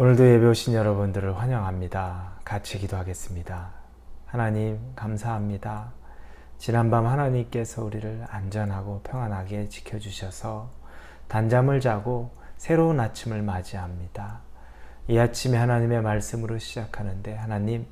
오늘도 예배 오신 여러분들을 환영합니다. 같이 기도하겠습니다. 하나님, 감사합니다. 지난밤 하나님께서 우리를 안전하고 평안하게 지켜주셔서 단잠을 자고 새로운 아침을 맞이합니다. 이 아침에 하나님의 말씀으로 시작하는데 하나님,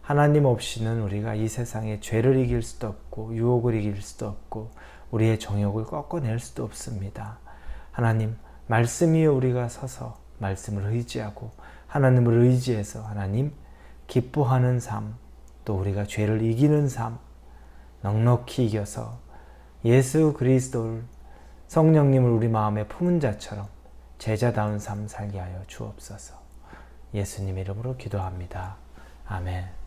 하나님 없이는 우리가 이 세상에 죄를 이길 수도 없고 유혹을 이길 수도 없고 우리의 정욕을 꺾어낼 수도 없습니다. 하나님, 말씀 위에 우리가 서서 말씀을 의지하고 하나님을 의지해서 하나님 기뻐하는 삶, 또 우리가 죄를 이기는 삶, 넉넉히 이겨서 예수 그리스도를 성령님을 우리 마음에 품은 자처럼 제자다운 삶 살게 하여 주옵소서. 예수님 이름으로 기도합니다. 아멘.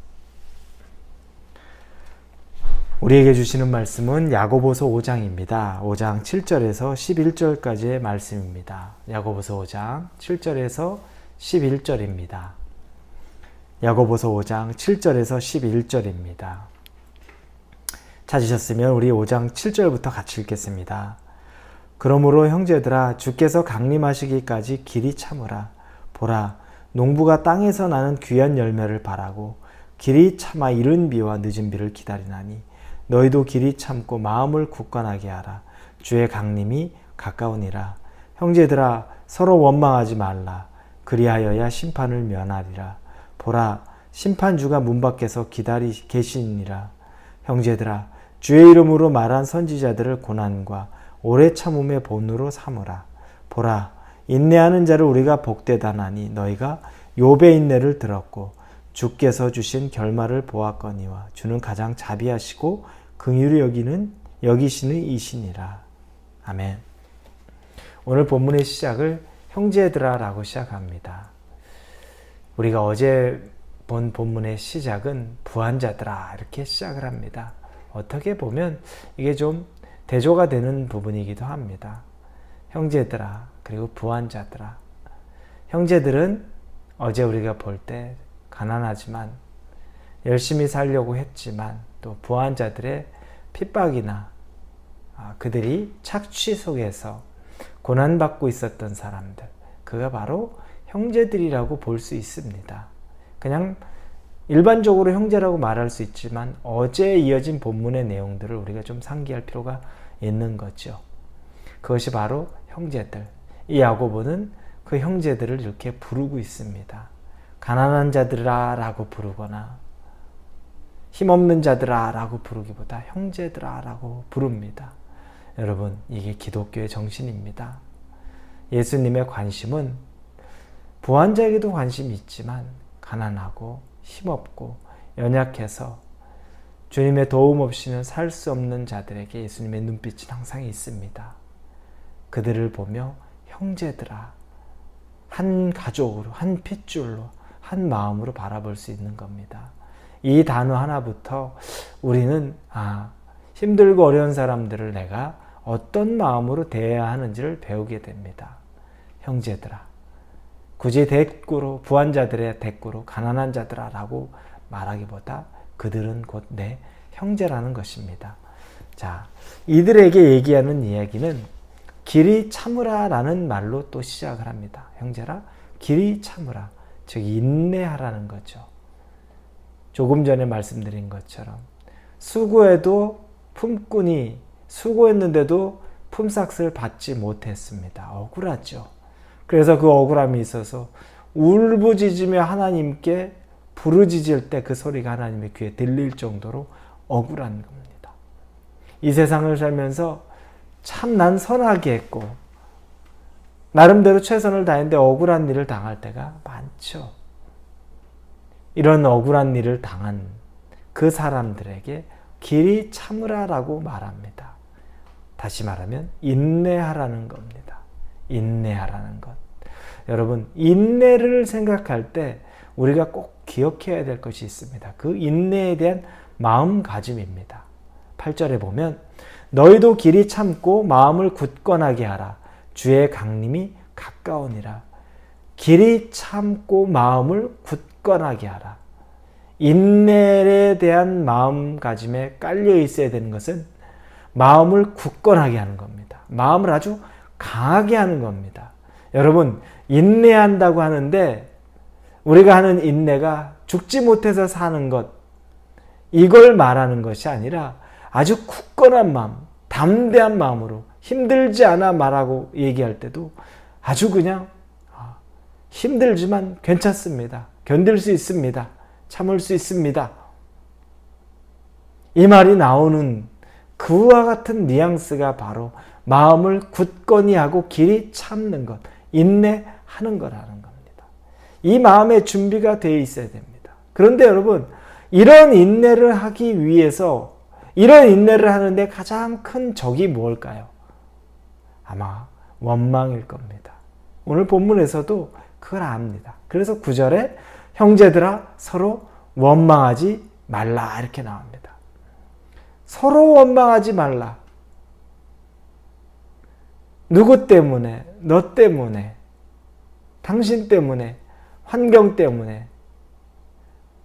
우리에게 주시는 말씀은 야고보서 5장입니다. 5장 7절에서 11절까지의 말씀입니다. 야고보서 5장 7절에서 11절입니다. 야고보서 5장 7절에서 11절입니다. 찾으셨으면 우리 5장 7절부터 같이 읽겠습니다. 그러므로 형제들아 주께서 강림하시기까지 길이 참으라 보라 농부가 땅에서 나는 귀한 열매를 바라고 길이 참아 이른 비와 늦은 비를 기다리나니 너희도 길이 참고 마음을 굳건하게 하라. 주의 강림이 가까우니라. 형제들아 서로 원망하지 말라. 그리하여야 심판을 면하리라. 보라 심판주가 문 밖에서 기다리 계시니라. 형제들아 주의 이름으로 말한 선지자들을 고난과 오래 참음의 본으로 삼으라. 보라 인내하는 자를 우리가 복되다나니 너희가 욥의 인내를 들었고 주께서 주신 결말을 보았거니와 주는 가장 자비하시고 긍휼히 여기는 여기시는 이신이라. 아멘. 오늘 본문의 시작을 형제들아라고 시작합니다. 우리가 어제 본 본문의 시작은 부한자들아 이렇게 시작을 합니다. 어떻게 보면 이게 좀 대조가 되는 부분이기도 합니다. 형제들아 그리고 부한자들아 형제들은 어제 우리가 볼 때 가난하지만 열심히 살려고 했지만 또 부한자들의 핍박이나 아, 그들이 착취 속에서 고난받고 있었던 사람들 그가 바로 형제들이라고 볼 수 있습니다. 그냥 일반적으로 형제라고 말할 수 있지만 어제 이어진 본문의 내용들을 우리가 좀 상기할 필요가 있는 거죠. 그것이 바로 형제들. 이 야고보는 그 형제들을 이렇게 부르고 있습니다. 가난한 자들아 라고 부르거나 힘없는 자들아 라고 부르기보다 형제들아 라고 부릅니다. 여러분, 이게 기독교의 정신입니다. 예수님의 관심은 부한자에게도 관심이 있지만 가난하고 힘없고 연약해서 주님의 도움 없이는 살 수 없는 자들에게 예수님의 눈빛은 항상 있습니다. 그들을 보며 형제들아, 한 가족으로, 한 핏줄로, 한 마음으로 바라볼 수 있는 겁니다. 이 단어 하나부터 우리는 아, 힘들고 어려운 사람들을 내가 어떤 마음으로 대해야 하는지를 배우게 됩니다. 형제들아. 굳이 대꾸로, 부한자들의 대꾸로 가난한 자들아 라고 말하기보다 그들은 곧 내 형제라는 것입니다. 자, 이들에게 얘기하는 이야기는 길이 참으라 라는 말로 또 시작을 합니다. 형제라, 길이 참으라. 즉, 인내하라는 거죠. 조금 전에 말씀드린 것처럼 수고해도 품꾼이 수고했는데도 품삯을 받지 못했습니다. 억울하죠. 그래서 그 억울함이 있어서 울부짖으며 하나님께 부르짖을 때 그 소리가 하나님의 귀에 들릴 정도로 억울한 겁니다. 이 세상을 살면서 참 난 선하게 했고 나름대로 최선을 다했는데 억울한 일을 당할 때가 많죠. 이런 억울한 일을 당한 그 사람들에게 길이 참으라라고 말합니다. 다시 말하면 인내하라는 겁니다. 인내하라는 것. 여러분, 인내를 생각할 때 우리가 꼭 기억해야 될 것이 있습니다. 그 인내에 대한 마음가짐입니다. 8절에 보면 너희도 길이 참고 마음을 굳건하게 하라. 주의 강림이 가까우니라. 길이 참고 마음을 굳건하게 하라. 인내에 대한 마음가짐에 깔려 있어야 되는 것은 마음을 굳건하게 하는 겁니다. 마음을 아주 강하게 하는 겁니다. 여러분, 인내한다고 하는데 우리가 하는 인내가 죽지 못해서 사는 것, 이걸 말하는 것이 아니라 아주 굳건한 마음, 담대한 마음으로 힘들지 않아 말하고 얘기할 때도 아주 그냥 아, 힘들지만 괜찮습니다. 견딜 수 있습니다. 참을 수 있습니다. 이 말이 나오는 그와 같은 뉘앙스가 바로 마음을 굳건히 하고 길이 참는 것, 인내하는 거라는 겁니다. 이 마음의 준비가 되어 있어야 됩니다. 그런데 여러분, 이런 인내를 하기 위해서 이런 인내를 하는데 가장 큰 적이 무엇일까요? 아마 원망일 겁니다. 오늘 본문에서도 그걸 압니다. 그래서 9절에 형제들아 서로 원망하지 말라 이렇게 나옵니다. 서로 원망하지 말라. 누구 때문에, 너 때문에, 당신 때문에, 환경 때문에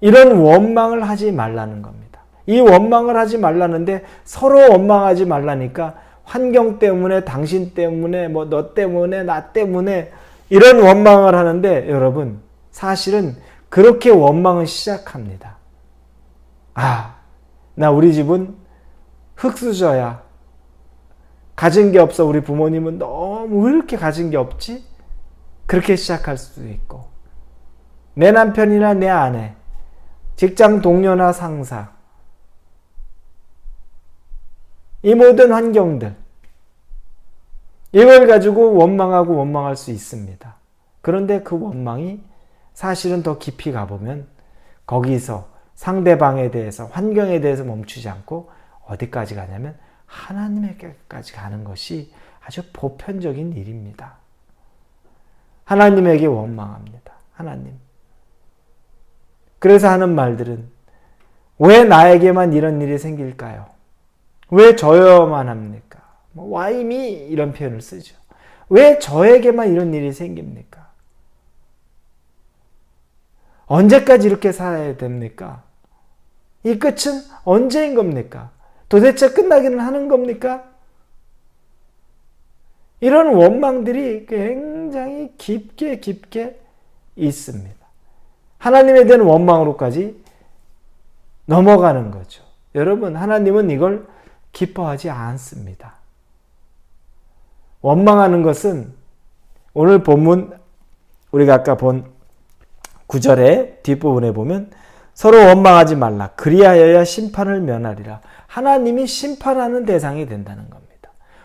이런 원망을 하지 말라는 겁니다. 이 원망을 하지 말라는데 서로 원망하지 말라니까 환경 때문에, 당신 때문에, 뭐 너 때문에, 나 때문에 이런 원망을 하는데 여러분 사실은 그렇게 원망을 시작합니다. 아, 나 우리 집은 흙수저야. 가진 게 없어. 우리 부모님은 너무 왜 이렇게 가진 게 없지? 그렇게 시작할 수도 있고. 내 남편이나 내 아내, 직장 동료나 상사, 이 모든 환경들, 이걸 가지고 원망하고 원망할 수 있습니다. 그런데 그 원망이 사실은 더 깊이 가보면 거기서 상대방에 대해서, 환경에 대해서 멈추지 않고 어디까지 가냐면 하나님에게까지 가는 것이 아주 보편적인 일입니다. 하나님에게 원망합니다. 하나님. 그래서 하는 말들은 왜 나에게만 이런 일이 생길까요? 왜 저여만 합니까? 뭐 why me 이런 표현을 쓰죠. 왜 저에게만 이런 일이 생깁니까? 언제까지 이렇게 살아야 됩니까? 이 끝은 언제인 겁니까? 도대체 끝나기는 하는 겁니까? 이런 원망들이 굉장히 깊게 깊게 있습니다. 하나님에 대한 원망으로까지 넘어가는 거죠. 여러분, 하나님은 이걸 기뻐하지 않습니다. 원망하는 것은 오늘 본문 우리가 아까 본 9절의 뒷부분에 보면 서로 원망하지 말라. 그리하여야 심판을 면하리라. 하나님이 심판하는 대상이 된다는 겁니다.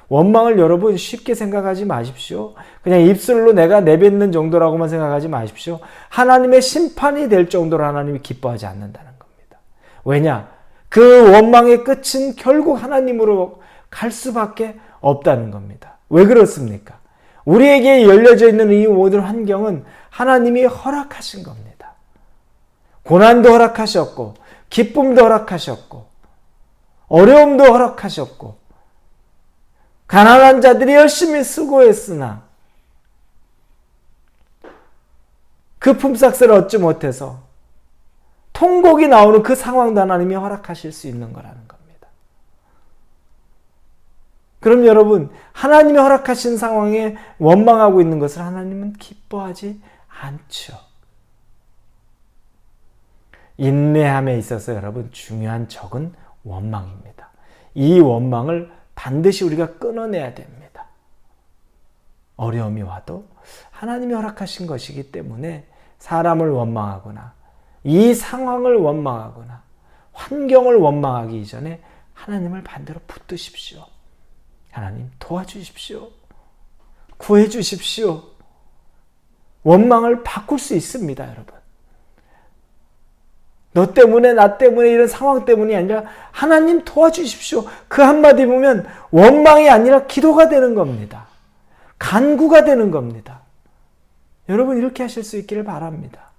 원망을 여러분 쉽게 생각하지 마십시오. 그냥 입술로 내가 내뱉는 정도라고만 생각하지 마십시오. 하나님의 심판이 될 정도로 하나님이 기뻐하지 않는다는 겁니다. 왜냐? 그 원망의 끝은 결국 하나님으로 갈 수밖에 없다는 겁니다. 왜 그렇습니까? 우리에게 열려져 있는 이 모든 환경은 하나님이 허락하신 겁니다. 고난도 허락하셨고, 기쁨도 허락하셨고, 어려움도 허락하셨고, 가난한 자들이 열심히 수고했으나, 그 품삯을 얻지 못해서 통곡이 나오는 그 상황도 하나님이 허락하실 수 있는 거라는 겁니다. 그럼 여러분, 하나님이 허락하신 상황에 원망하고 있는 것을 하나님은 기뻐하지 않죠. 인내함에 있어서 여러분 중요한 적은 원망입니다. 이 원망을 반드시 우리가 끊어내야 됩니다. 어려움이 와도 하나님이 허락하신 것이기 때문에 사람을 원망하거나 이 상황을 원망하거나 환경을 원망하기 이전에 하나님을 반대로 붙드십시오. 하나님 도와주십시오. 구해주십시오. 원망을 바꿀 수 있습니다, 여러분. 너 때문에, 나 때문에, 이런 상황 때문이 아니라 하나님 도와주십시오. 그 한마디 보면 원망이 아니라 기도가 되는 겁니다. 간구가 되는 겁니다. 여러분, 이렇게 하실 수 있기를 바랍니다.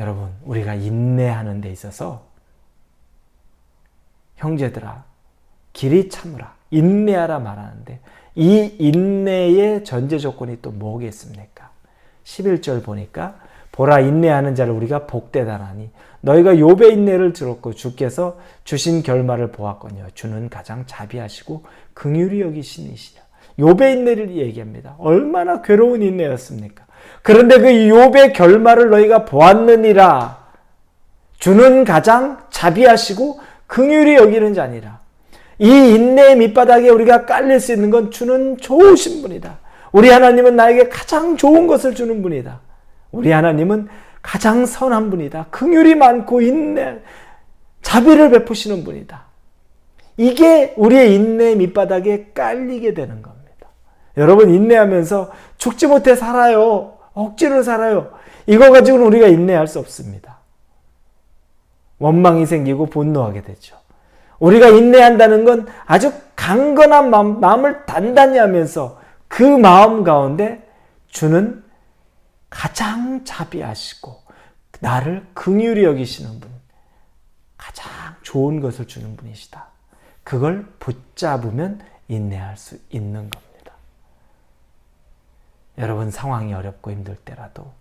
여러분, 우리가 인내하는 데 있어서 형제들아, 길이 참으라, 인내하라 말하는데 이 인내의 전제 조건이 또 뭐겠습니까? 11절 보니까 보라 인내하는 자를 우리가 복되다나니 너희가 욥의 인내를 들었고 주께서 주신 결말을 보았거니와 주는 가장 자비하시고 긍휼히 여기시니시라. 욥의 인내를 얘기합니다. 얼마나 괴로운 인내였습니까? 그런데 그 욥의 결말을 너희가 보았느니라. 주는 가장 자비하시고 긍휼히 여기는 자니라. 이 인내의 밑바닥에 우리가 깔릴 수 있는 건 주는 좋으신 분이다. 우리 하나님은 나에게 가장 좋은 것을 주는 분이다. 우리 하나님은 가장 선한 분이다. 긍휼이 많고 인내, 자비를 베푸시는 분이다. 이게 우리의 인내 밑바닥에 깔리게 되는 겁니다. 여러분 인내하면서 죽지 못해 살아요. 억지로 살아요. 이거 가지고는 우리가 인내할 수 없습니다. 원망이 생기고 분노하게 되죠. 우리가 인내한다는 건 아주 강건한 마음, 마음을 단단히 하면서 그 마음 가운데 주는 가장 자비하시고 나를 긍휼히 여기시는 분, 가장 좋은 것을 주는 분이시다. 그걸 붙잡으면 인내할 수 있는 겁니다. 여러분 상황이 어렵고 힘들 때라도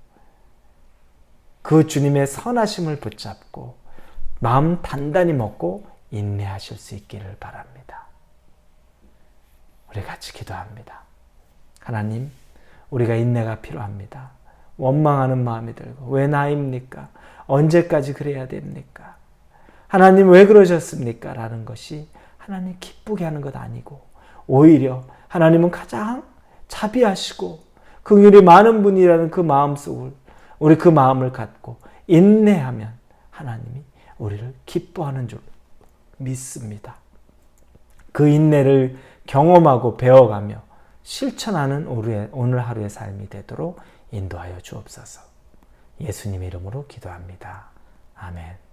그 주님의 선하심을 붙잡고 마음 단단히 먹고 인내하실 수 있기를 바랍니다. 우리 같이 기도합니다. 하나님, 우리가 인내가 필요합니다. 원망하는 마음이 들고, 왜 나입니까? 언제까지 그래야 됩니까? 하나님 왜 그러셨습니까? 라는 것이 하나님 기쁘게 하는 것 아니고, 오히려 하나님은 가장 자비하시고, 긍휼이 많은 분이라는 그 마음 속을, 우리 그 마음을 갖고 인내하면 하나님이 우리를 기뻐하는 줄 믿습니다. 그 인내를 경험하고 배워가며 실천하는 오늘 하루의 삶이 되도록 인도하여 주옵소서. 예수님 이름으로 기도합니다. 아멘.